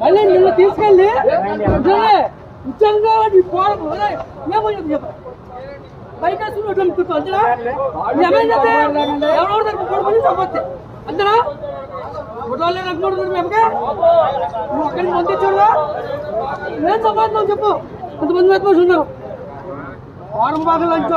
మళ్ళీ నిన్ను తీసుకెళ్ళి ఉద్యోగంగా బయట అంతనా ఎవరో సంపత్తి అంతనా ఫోటోలే నాకు మేమకే నువ్వు అక్కడి నుంచి పంపించాడుగా సంపాదించావు చెప్పు. కొంతమంది మెత్త ఉన్నారు వారం బాగా లంచ్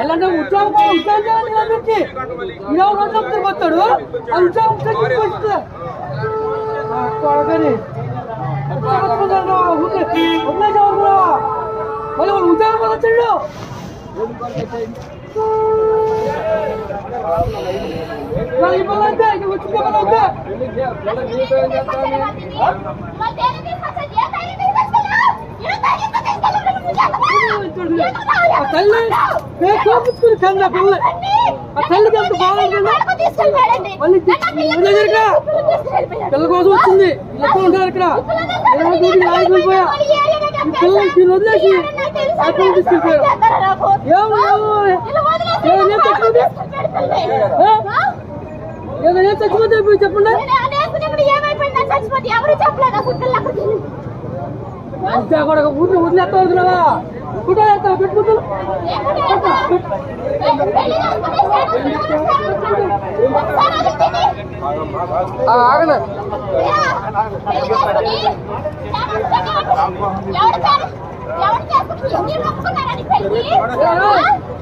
ఎలాంటి ఉద్యోగం ఉద్యోగం చేయాలి అందరికి ఇరవై రోజులు తిరిగిపోతాడు ఆ ఉద్యోగం తీసుకొస్తే కొడకని మళ్ళీ వాడు ఉద్యోగం వచ్చాడు ఇబ్బంది అంటే ఇక వచ్చి ఇబ్బంది అవుతా ఆ తల్లి నేను చూపించుకుని కన్నా పిల్ల ఆ తల్లికి ఎంత బాగుంటుందో మళ్ళీ దగ్గరగా పిల్ల కోసం వచ్చింది ఎక్కువ ఉంటారు ఇక్కడ ఇరవై ఈ పిల్లలు దీన్ని వదిలేసి తీసుకెళ్ళిపోయారు ఏమో ఏదో చచ్చిపోతే ఇప్పుడు చెప్పండి ఎవరు చెప్పలేదు? అసలు పిల్లలకు ఇంకా కూడా ఊరిని వదిలేస్తా వదిలేవా? ఫోటో వేస్తావు? పెట్టుకుంటూ ఆగలే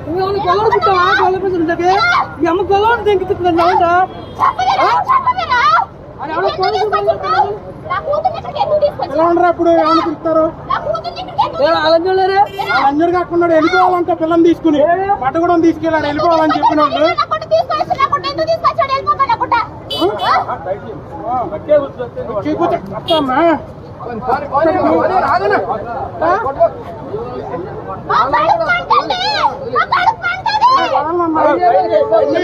నువ్వు కొలవడు పుట్టావా కొల్ల పిల్లలకి ఈ అమ్మ కొలవని తెంకుతున్నావు అంట ఎలా ఉండరు అప్పుడు ఏమని పిలుస్తారు? అందరు కాకుండా వెళ్ళిపోవాలంటే పిల్లని తీసుకుని పట్ట కూడా తీసుకెళ్ళాడు వెళ్ళిపోవాలని చెప్పిన. వాళ్ళమ్మా.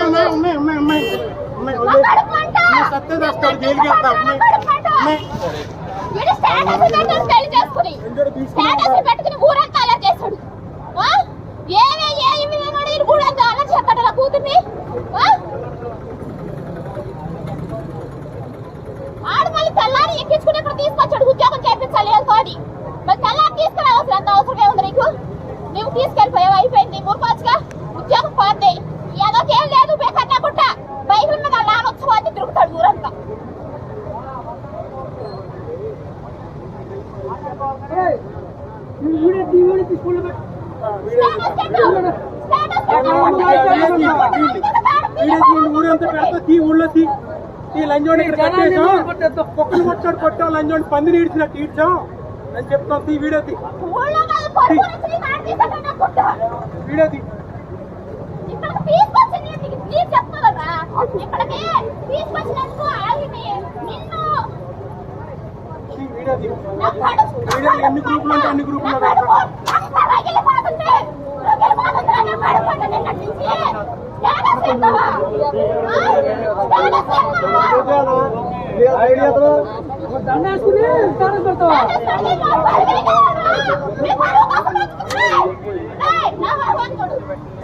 ఉన్నాయి, ఉన్నాయి, ఉన్నాయి, ఉన్నాయి, సత్తే తెస్తాడు జైలుకి వెళ్తా ఉన్నాయి. ఉన్నాయి. వీడు స్టేటస్ పెట్టుకుని పెళ్ళి చేసుకుని స్టేటస్ పెట్టుకుని ఊరంతా అలా చేశాడు ఆ? ఏమే ఏమి వినగాడు ఈయన ఊరంతా అలా చేస్తాడు నా కూతుర్ని ఆ? ఆడు మళ్ళీ తెల్లారి ఎక్కించుకుని ఇక్కడ తీసుకొచ్చాడు ఉద్యోగం చేయించాలి తోడి మరి తెల్లారి తీసుకురావాల్సిన అంత అవసరమే ఉంది నీకు నువ్వు తీసుకెళ్ళిపోయావు అయిపోయింది మురుకోవచ్చుగా ఉద్యోగం పోద్ది ఏదో ఏం లేదు బేకన్నా గుట్ట బయట ఉన్న నాన్న వచ్చి తిరుగుతాడు ఊరంతా వీడియో వీడియో తీసుకుని స్టేటస్ పెట్టు స్టేటస్ వీడియో తీయండి, ఊరంతా పెడతా తీ ఊళ్ళో తీ ఈ లంజోని ఇక్కడ కట్టేసాం కుక్కలు కొట్టాడు కొట్టాం లంజోని పందిని ఈడ్చినట్టు ఈడ్చాం అని చెప్తాం తీ వీడియో తీ తీసుకొచ్చినందుకు నిన్ను వీడియో ఎన్ని గ్రూపులు అంటే అన్ని గ్రూపులు నా కడుపు అంతా రగిలిపోతుంది. రగిలిపోతుందిరా నా కడుపు అంతా నిన్నటి నుంచి. స్టేటస్ పెట్టవా? ఆ? స్టేటస్ పెట్టవా? దండ వేసుకుని స్నానం పెడతావా స్టేటస్ పెడితే నా పరువు పోవాలా? మీ పరువు కోసం బతుకుతున్నాయి. రేయ్, నా వాహనం చూడు.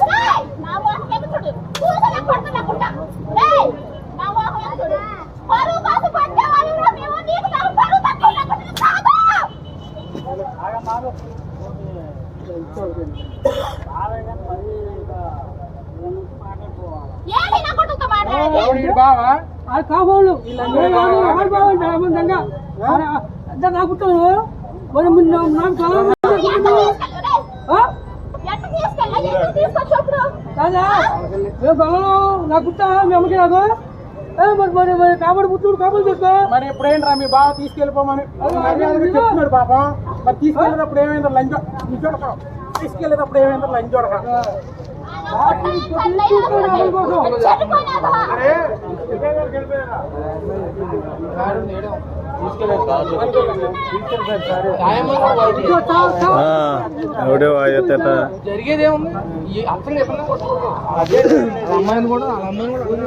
రేయ్, నా వాహనం చూడు. చూసినా కొడుతున్నట్టున్నా. రేయ్, నా వాహనం చూడు. పరువు కోసం బతికేవాళ్ళురా మేము. నీకు నాకు పరువు తక్కువ లేకుండా కాదు. ఏంటి నా కొడుకుతో మాట్లాడేది? బావా అది కావాలి ఎవరు బాగుంటారు దండ నాకుంటాను మరి ముందు నాకు చాలా మంది ఎంత ఉన్నారు. తీసుకెళ్ళు, రేయ్. ఆ? ఎంత తీసుకెళ్ళా? ఎందుకు తీసుకొచ్చావు కాదా? మేము గొడవలు నాకుంటా మీ అమ్మకి నాకు ఏ, మరి మరి మరి కాబడి పుట్టుడు కాబడి చెప్తా మరి ఎప్పుడేంట్రా మీ బావ తీసుకెళ్ళిపోమని? చెప్తున్నాడు పాపం. మరి తీసుకెళ్ళేటప్పుడు ఏమైందో? లంచ్ నిజోడక తీసుకెళ్ళేటప్పుడు ఏమైందో? లంచ్ చూడక అరే ఎవడే వాయతట జరిగేది ఏముంది ఈ అసలు ఎప్పుడు అమ్మాయిని కూడా అమ్మాయిని కూడా.